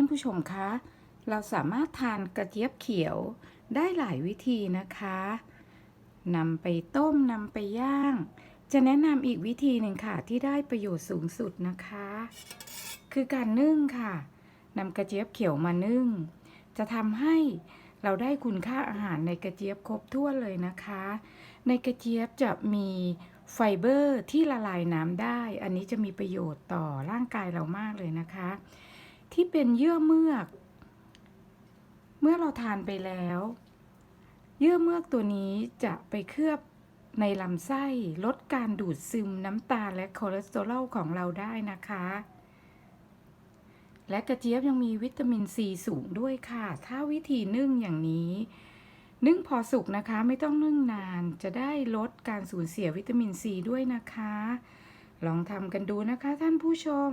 ท่านผู้ชมคะ เราสามารถทานกระเจี๊ยบเขียวได้หลายวิธีนะคะนำไปต้มนำไปย่าง จะแนะนำอีกวิธีหนึ่งค่ะที่ได้ประโยชน์สูงสุดนะคะ คือการนึ่งค่ะนำกระเจี๊ยบเขียวมานึ่ง จะทำให้เราได้คุณค่าอาหารในกระเจี๊ยบครบถ้วนเลยนะคะ ในกระเจี๊ยบจะมีไฟเบอร์ที่ละลายน้ำได้ อันนี้จะมีประโยชน์ต่อร่างกายเรามากเลยนะคะ ที่เป็นเยื่อเมือก เมื่อเราทานไปแล้ว เยื่อเมือกตัวนี้จะไปเคลือบในลำไส้ลดการดูดซึมน้ำตาลและคอเลสเตอรอลของเราได้นะคะ และกระเจี๊ยบยังมีวิตามินซีสูงด้วยค่ะ ถ้าวิธีนึ่งอย่างนี้ นึ่งพอสุกนะคะไม่ต้องนึ่งนานจะได้ลดการสูญเสียวิตามินซีด้วยนะคะ ลองทำกันดูนะคะท่านผู้ชม